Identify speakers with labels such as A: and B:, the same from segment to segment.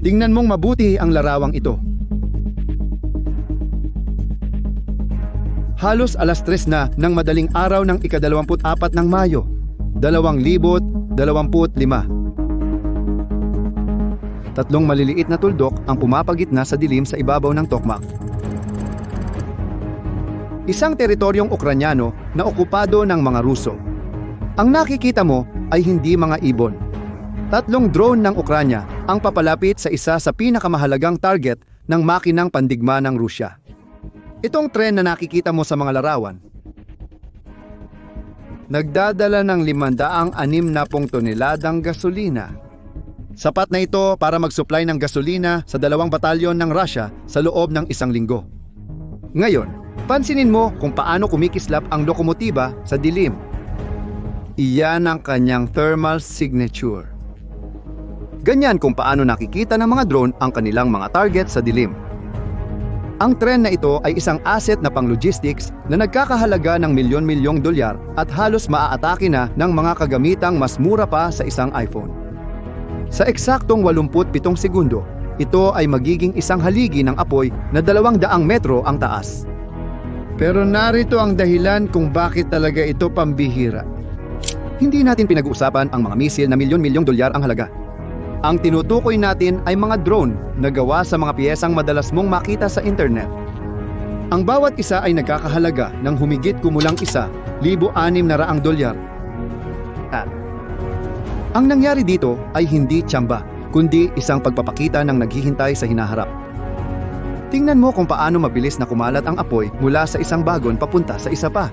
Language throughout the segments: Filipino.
A: Tingnan mong mabuti ang larawang ito. Halos alas tres na ng madaling araw ng ikadalawamput-apat ng Mayo, dalawang libot, dalawamput lima. Tatlong maliliit na tuldok ang pumapagitna sa dilim sa ibabaw ng tokmak. Isang teritoryong Ukranyano na okupado ng mga Ruso. Ang nakikita mo ay hindi mga ibon. Tatlong drone ng Ukranya ang papalapit sa isa sa pinakamahalagang target ng makinang pandigma ng Rusya. Itong tren na nakikita mo sa mga larawan, nagdadala ng 560 toneladang gasolina. Sapat na ito para mag-supply ng gasolina sa dalawang batalyon ng Russia sa loob ng isang linggo. Ngayon, pansinin mo kung paano kumikislap ang lokomotiba sa dilim. Iyan ang kanyang thermal signature. Ganyan kung paano nakikita ng mga drone ang kanilang mga target sa dilim. Ang tren na ito ay isang asset na pang-logistics na nagkakahalaga ng milyon-milyong dolyar at halos maaatake na ng mga kagamitang mas mura pa sa isang iPhone. Sa eksaktong 87 segundo, ito ay magiging isang haligi ng apoy na 200 metro ang taas. Pero narito ang dahilan kung bakit talaga ito pambihira. Hindi natin pinag-uusapan ang mga misil na milyon-milyong dolyar ang halaga. Ang tinutukoy natin ay mga drone na gawa sa mga piyesang madalas mong makita sa internet. Ang bawat isa ay nagkakahalaga ng humigit kumulang isa, libo anim na raang dolyar. At ang nangyari dito ay hindi tsamba, kundi isang pagpapakita ng naghihintay sa hinaharap. Tingnan mo kung paano mabilis na kumalat ang apoy mula sa isang bagon papunta sa isa pa.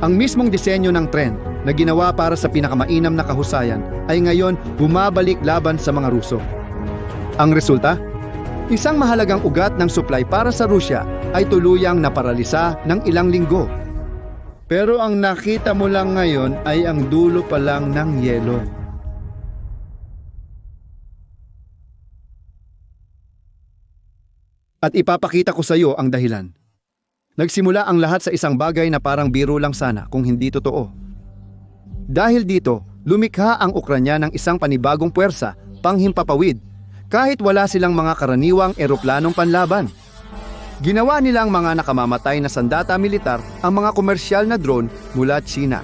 A: Ang mismong disenyo ng tren na ginawa para sa pinakamainam na kahusayan ay ngayon bumabalik laban sa mga Ruso. Ang resulta? Isang mahalagang ugat ng supply para sa Rusya ay tuluyang naparalisa ng ilang linggo. Pero ang nakita mo lang ngayon ay ang dulo pa lang ng yelo. At ipapakita ko sa iyo ang dahilan. Nagsimula ang lahat sa isang bagay na parang biro lang sana kung hindi totoo. Dahil dito, lumikha ang Ukranya ng isang panibagong puwersa, panghimpapawid, kahit wala silang mga karaniwang eroplanong panlaban. Ginawa nilang mga nakamamatay na sandata militar ang mga komersyal na drone mula China.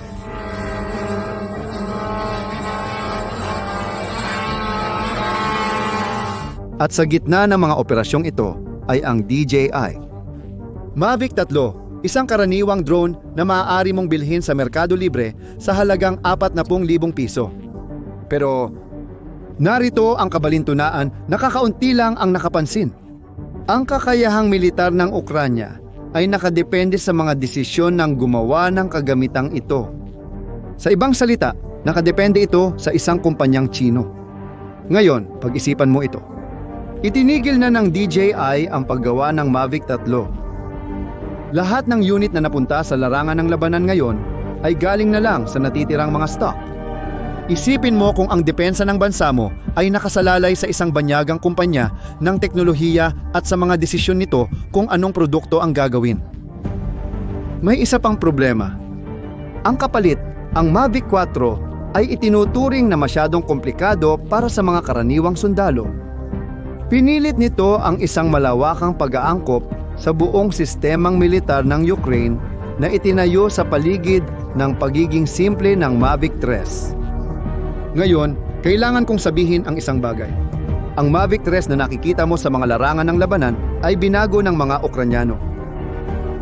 A: At sa gitna ng mga operasyong ito ay ang DJI. Mavic 3, isang karaniwang drone na maaari mong bilhin sa Merkado Libre sa halagang 40,000 piso. Pero narito ang kabalintunaan na kakaunti lang ang nakapansin. Ang kakayahang militar ng Ukranya ay nakadepende sa mga desisyon ng gumawa ng kagamitang ito. Sa ibang salita, nakadepende ito sa isang kumpanyang Chino. Ngayon, pag-isipan mo ito. Itinigil na ng DJI ang paggawa ng Mavic 3 lahat ng unit na napunta sa larangan ng labanan ngayon ay galing na lang sa natitirang mga stock. Isipin mo kung ang depensa ng bansa mo ay nakasalalay sa isang banyagang kumpanya ng teknolohiya at sa mga desisyon nito kung anong produkto ang gagawin. May isa pang problema. Ang kapalit, ang Mavic 4 ay itinuturing na masyadong komplikado para sa mga karaniwang sundalo. Pinilit nito ang isang malawakang pag-aangkop sa buong sistemang militar ng Ukraine na itinayo sa paligid ng pagiging simple ng Mavic 3. Ngayon, kailangan kong sabihin ang isang bagay. Ang Mavic 3 na nakikita mo sa mga larangan ng labanan ay binago ng mga Ukranyano.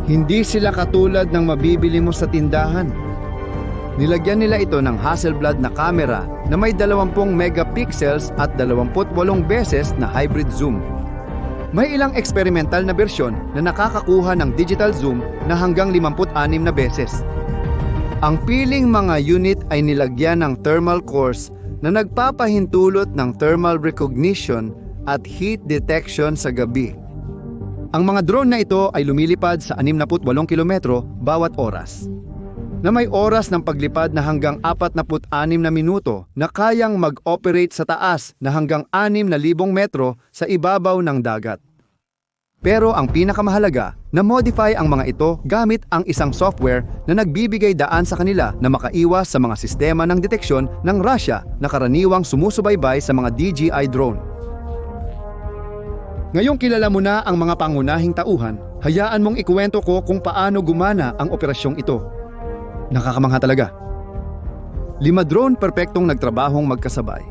A: Hindi sila katulad ng mabibili mo sa tindahan. Nilagyan nila ito ng Hasselblad na kamera na may 20 megapixels at 28 beses na hybrid zoom. May ilang experimental na bersyon na nakakakuha ng digital zoom na hanggang 56 na beses. Ang piling mga unit ay nilagyan ng thermal cores na nagpapahintulot ng thermal recognition at heat detection sa gabi. Ang mga drone na ito ay lumilipad sa 68 kilometro bawat oras na may oras ng paglipad na hanggang 46 na minuto na kayang mag-operate sa taas na hanggang 6,000 metro sa ibabaw ng dagat. Pero ang pinakamahalaga, na-modify ang mga ito gamit ang isang software na nagbibigay daan sa kanila na makaiwas sa mga sistema ng deteksyon ng Russia na karaniwang sumusubaybay sa mga DJI drone. Ngayong kilala mo na ang mga pangunahing tauhan, hayaan mong ikuwento ko kung paano gumana ang operasyong ito. Nakakamangha talaga. Lima drone perpektong nagtrabahong magkasabay.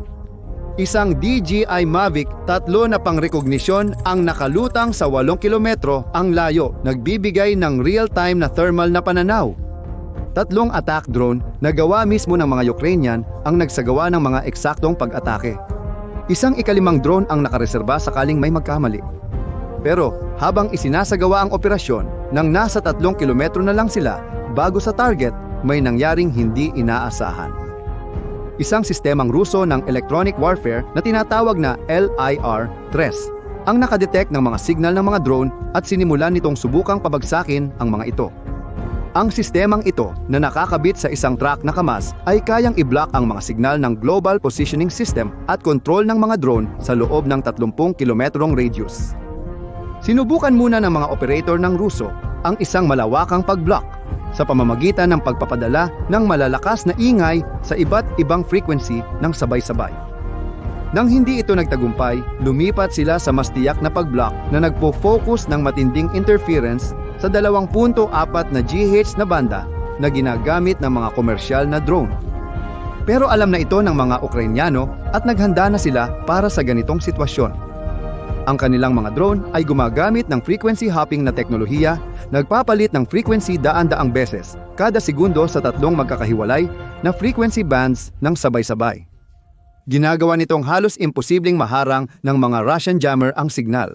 A: Isang DJI Mavic tatlo na pangrekognisyon ang nakalutang sa 8 kilometro ang layo, nagbibigay ng real-time na thermal na pananaw. Tatlong attack drone na gawa mismo ng mga Ukrainian ang nagsagawa ng mga eksaktong pag-atake. Isang ikalimang drone ang nakareserba sakaling may magkamali. Pero habang isinasagawa ang operasyon, nang nasa tatlong kilometro na lang sila bago sa target, may nangyaring hindi inaasahan. Isang sistemang Ruso ng electronic warfare na tinatawag na LIR-3 ang nakadetect ng mga signal ng mga drone at sinimulan nitong subukang pabagsakin ang mga ito. Ang sistemang ito na nakakabit sa isang truck na kamas ay kayang i-block ang mga signal ng Global Positioning System at control ng mga drone sa loob ng 30 kilometrong radius. Sinubukan muna ng mga operator ng Ruso ang isang malawakang pag-block sa pamamagitan ng pagpapadala ng malalakas na ingay sa iba't ibang frequency ng sabay-sabay. Nang hindi ito nagtagumpay, lumipat sila sa mas tiyak na pag-block na nagpo-focus ng matinding interference sa 2.4 na GHz na banda na ginagamit ng mga komersyal na drone. Pero alam na ito ng mga Ukrainyano at naghanda na sila para sa ganitong sitwasyon. Ang kanilang mga drone ay gumagamit ng frequency hopping na teknolohiya, nagpapalit ng frequency daan-daang beses kada segundo sa tatlong magkakahiwalay na frequency bands ng sabay-sabay. Ginagawa nitong halos imposibleng maharang ng mga Russian jammer ang signal.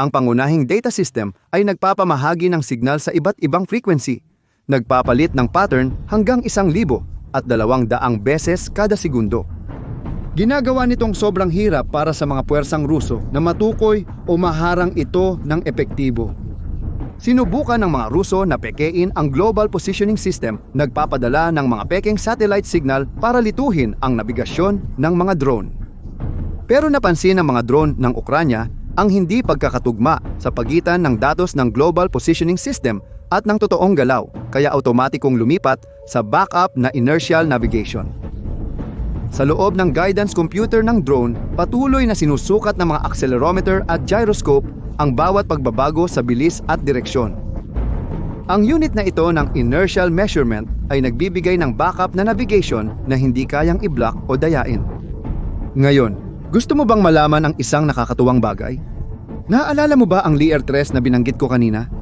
A: Ang pangunahing data system ay nagpapamahagi ng signal sa iba't ibang frequency, nagpapalit ng pattern hanggang isang libo at dalawang daang beses kada segundo. Ginagawa nitong sobrang hirap para sa mga puwersang Ruso na matukoy o maharang ito ng epektibo. Sinubukan ng mga Ruso na pekein ang Global Positioning System, nagpapadala ng mga pekeng satellite signal para lituhin ang nabigasyon ng mga drone. Pero napansin ng mga drone ng Ukranya ang hindi pagkakatugma sa pagitan ng datos ng Global Positioning System at ng totoong galaw, kaya automatikong lumipat sa backup na inertial navigation. Sa loob ng guidance computer ng drone, patuloy na sinusukat ng mga accelerometer at gyroscope ang bawat pagbabago sa bilis at direksyon. Ang unit na ito ng inertial measurement ay nagbibigay ng backup na navigation na hindi kayang i-block o dayain. Ngayon, gusto mo bang malaman ang isang nakakatuwang bagay? Naaalala mo ba ang Lear 3 na binanggit ko kanina?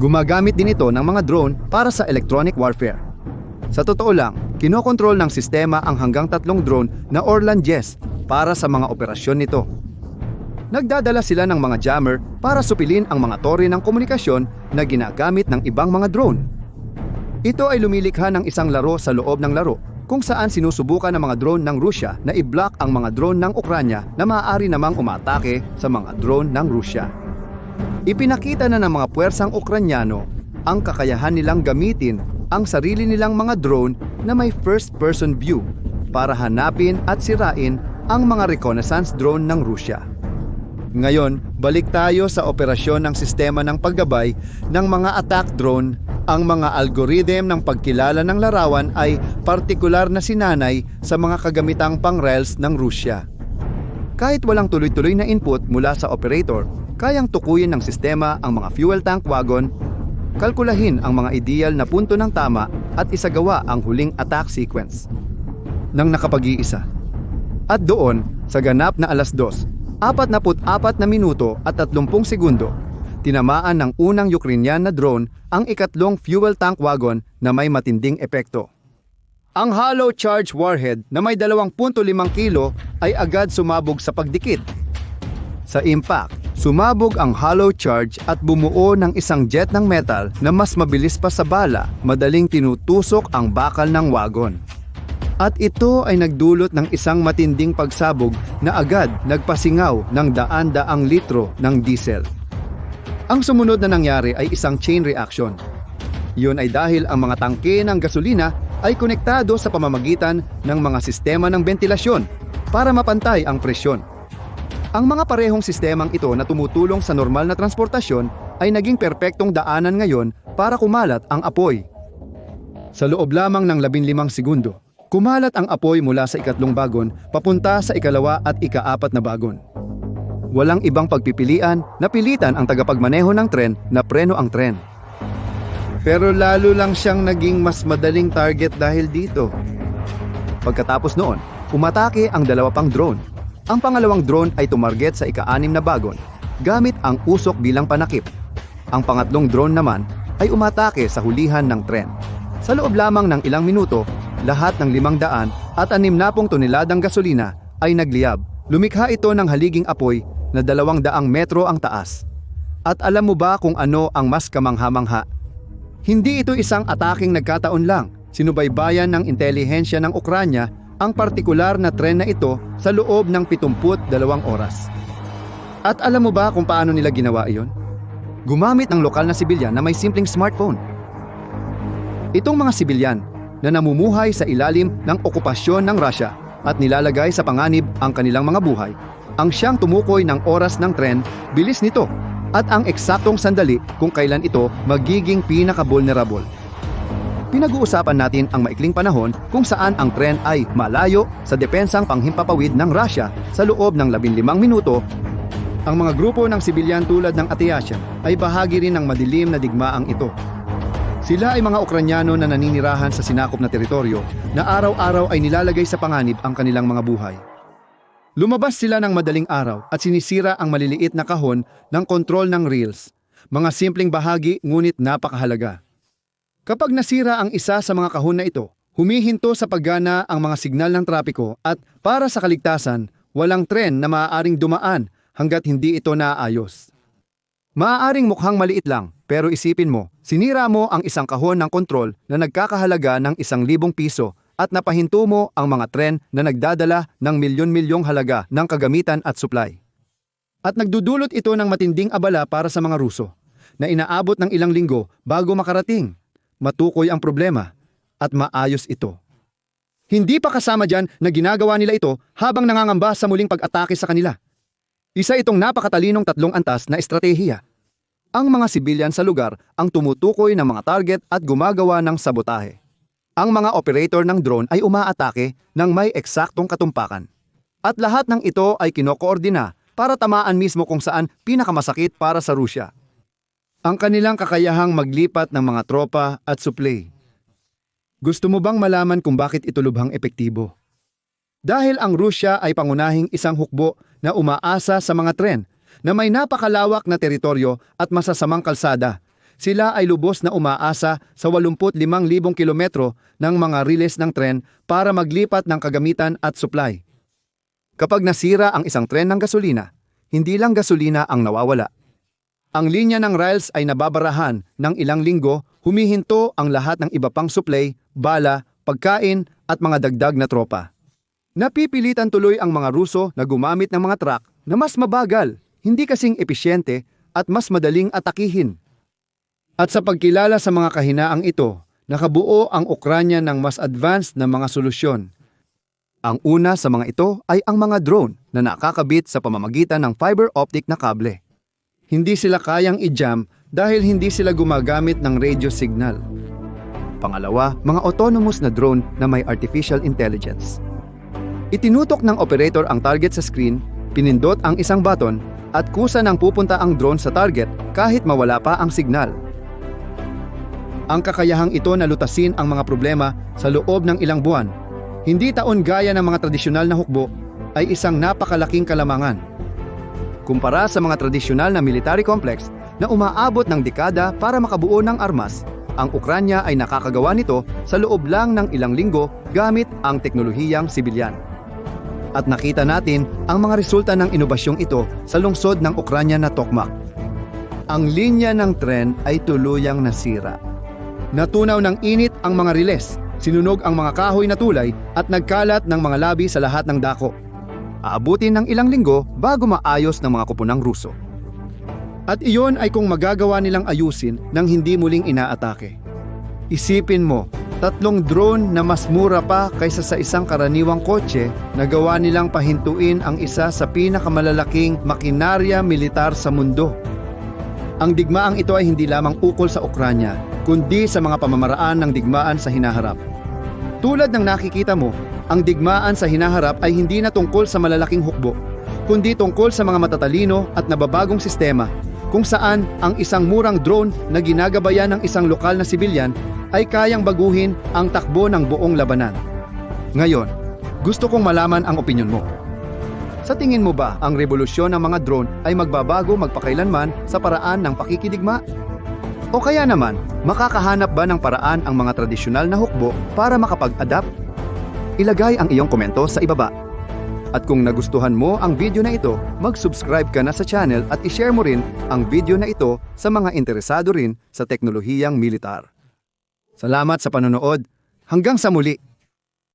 A: Gumagamit din ito ng mga drone para sa electronic warfare. Sa totoo lang, kinokontrol ng sistema ang hanggang tatlong drone na Orlan Jess para sa mga operasyon nito. Nagdadala sila ng mga jammer para supilin ang mga tore ng komunikasyon na ginagamit ng ibang mga drone. Ito ay lumilikha ng isang laro sa loob ng laro kung saan sinusubukan ng mga drone ng Rusya na i-block ang mga drone ng Ukranya na maaari namang umatake sa mga drone ng Rusya. Ipinakita na ng mga puwersang Ukranyano ang kakayahan nilang gamitin ang sarili nilang mga drone na may first-person view para hanapin at sirain ang mga reconnaissance drone ng Rusya. Ngayon, balik tayo sa operasyon ng sistema ng paggabay ng mga attack drone. Ang mga algorithm ng pagkilala ng larawan ay partikular na sinanay sa mga kagamitang pang-rails ng Rusya. Kahit walang tuloy-tuloy na input mula sa operator, kayang tukuyin ng sistema ang mga fuel tank wagon, kalkulahin ang mga ideal na punto ng tama at isagawa ang huling attack sequence. Nang nakapag-iisa. At doon, sa ganap na alas dos, 44 na minuto at 30 segundo, tinamaan ng unang Ukrainian na drone ang ikatlong fuel tank wagon na may matinding epekto. Ang hollow charge warhead na may 2.5 kilo ay agad sumabog sa pagdikit. Sa impact, sumabog ang hollow charge at bumuo ng isang jet ng metal na mas mabilis pa sa bala, madaling tinutusok ang bakal ng wagon. At ito ay nagdulot ng isang matinding pagsabog na agad nagpasingaw ng daan-daang litro ng diesel. Ang sumunod na nangyari ay isang chain reaction. Yun ay dahil ang mga tangke ng gasolina ay konektado sa pamamagitan ng mga sistema ng ventilasyon para mapantay ang presyon. Ang mga parehong sistemang ito na tumutulong sa normal na transportasyon ay naging perpektong daanan ngayon para kumalat ang apoy. Sa loob lamang ng 15 segundo, Kumalat ang apoy mula sa ikatlong bagon papunta sa ikalawa at ikaapat na bagon. Walang ibang pagpipilian, napilitan ang tagapagmaneho ng tren na preno ang tren. Pero lalo lang siyang naging mas madaling target dahil dito. Pagkatapos noon, umatake ang dalawa pang drone. Ang pangalawang drone ay tumarget sa ika-anim na bagon, gamit ang usok bilang panakip. Ang pangatlong drone naman ay umatake sa hulihan ng tren. Sa loob lamang ng ilang minuto, lahat ng limang daan at anim na pong toneladang gasolina ay nagliyab. Lumikha ito ng haliging apoy na dalawang daang metro ang taas. At alam mo ba kung ano ang mas kamangha-mangha? Hindi ito isang ataking nagkataon lang. Sinubaybayan ng intelihensya ng Ukranya ang partikular na tren na ito sa loob ng 72 oras. At alam mo ba kung paano nila ginawa iyon? Gumamit ng lokal na sibilyan na may simpleng smartphone. Itong mga sibilyan na namumuhay sa ilalim ng okupasyon ng Russia at nilalagay sa panganib ang kanilang mga buhay, ang siyang tumukoy ng oras ng tren, bilis nito, at ang eksaktong sandali kung kailan ito magiging pinaka-vulnerable. Pinag-uusapan natin ang maikling panahon kung saan ang tren ay malayo sa depensang panghimpapawid ng Russia sa loob ng 15 minuto. Ang mga grupo ng sibilyan tulad ng Atyasha ay bahagi rin ng madilim na digmaang ito. Sila ay mga Ukranyano na naninirahan sa sinakop na teritoryo na araw-araw ay nilalagay sa panganib ang kanilang mga buhay. Lumabas sila ng madaling araw at sinisira ang maliliit na kahon ng kontrol ng rails. Mga simpleng bahagi ngunit napakahalaga. Kapag nasira ang isa sa mga kahon na ito, humihinto sa paggana ang mga signal ng trapiko at para sa kaligtasan, walang tren na maaaring dumaan hanggat hindi ito naaayos. Maaaring mukhang maliit lang, pero isipin mo, sinira mo ang isang kahon ng kontrol na nagkakahalaga ng isang libong piso at napahinto mo ang mga tren na nagdadala ng milyon-milyong halaga ng kagamitan at supply. At nagdudulot ito ng matinding abala para sa mga Ruso, na inaabot ng ilang linggo bago makarating. Matukoy ang problema at maayos ito. Hindi pa kasama dyan na ginagawa nila ito habang nangangamba sa muling pag-atake sa kanila. Isa itong napakatalinong tatlong antas na estratehiya. Ang mga sibilyan sa lugar ang tumutukoy ng mga target at gumagawa ng sabotahe. Ang mga operator ng drone ay umaatake ng may eksaktong katumpakan. At lahat ng ito ay kinokoordina para tamaan mismo kung saan pinakamasakit para sa Rusya. Ang kanilang kakayahang maglipat ng mga tropa at supply. Gusto mo bang malaman kung bakit ito lubhang epektibo? Dahil ang Rusya ay pangunahing isang hukbo na umaasa sa mga tren na may napakalawak na teritoryo at masasamang kalsada. Sila ay lubos na umaasa sa 85,000 kilometro ng mga riles ng tren para maglipat ng kagamitan at supply. Kapag nasira ang isang tren ng gasolina, hindi lang gasolina ang nawawala. Ang linya ng rails ay nababarahan ng ilang linggo, humihinto ang lahat ng iba pang supply, bala, pagkain at mga dagdag na tropa. Napipilitan tuloy ang mga Ruso na gumamit ng mga truck na mas mabagal, hindi kasing episyente at mas madaling atakihin. At sa pagkilala sa mga kahinaang ito, nakabuo ang Ukranya ng mas advanced na mga solusyon. Ang una sa mga ito ay ang mga drone na nakakabit sa pamamagitan ng fiber optic na kable. Hindi sila kayang i-jam dahil hindi sila gumagamit ng radio signal. Pangalawa, mga autonomous na drone na may artificial intelligence. Itinutok ng operator ang target sa screen, pinindot ang isang button, at kusa nang pupunta ang drone sa target kahit mawala pa ang signal. Ang kakayahang ito na lutasin ang mga problema sa loob ng ilang buwan, hindi taon gaya ng mga tradisyonal na hukbo, ay isang napakalaking kalamangan. Kumpara sa mga tradisyonal na military complex na umaabot ng dekada para makabuo ng armas, ang Ukranya ay nakakagawa nito sa loob lang ng ilang linggo gamit ang teknolohiyang sibilyan. At nakita natin ang mga resulta ng inobasyong ito sa lungsod ng Ukranya na Tokmak. Ang linya ng tren ay tuluyang nasira. Natunaw ng init ang mga riles, sinunog ang mga kahoy na tulay at nagkalat ng mga labi sa lahat ng dako. Aabutin ng ilang linggo bago maayos ng mga kupunang Ruso. At iyon ay kung magagawa nilang ayusin nang hindi muling inaatake. Isipin mo, tatlong drone na mas mura pa kaysa sa isang karaniwang kotse na gawa nilang pahintuin ang isa sa pinakamalalaking makinarya militar sa mundo. Ang digmaang ito ay hindi lamang ukol sa Ukranya, kundi sa mga pamamaraan ng digmaan sa hinaharap. Tulad ng nakikita mo, ang digmaan sa hinaharap ay hindi na tungkol sa malalaking hukbo, kundi tungkol sa mga matatalino at nababagong sistema kung saan ang isang murang drone na ginagabayan ng isang lokal na sibilyan ay kayang baguhin ang takbo ng buong labanan. Ngayon, gusto kong malaman ang opinyon mo. Sa tingin mo ba ang revolusyon ng mga drone ay magbabago magpakailanman sa paraan ng pakikidigma? O kaya naman, makakahanap ba ng paraan ang mga tradisyonal na hukbo para makapag-adapt? Ilagay ang iyong komento sa ibaba. At kung nagustuhan mo ang video na ito, mag-subscribe ka na sa channel at i-share mo rin ang video na ito sa mga interesado rin sa teknolohiyang militar. Salamat sa panonood. Hanggang sa muli!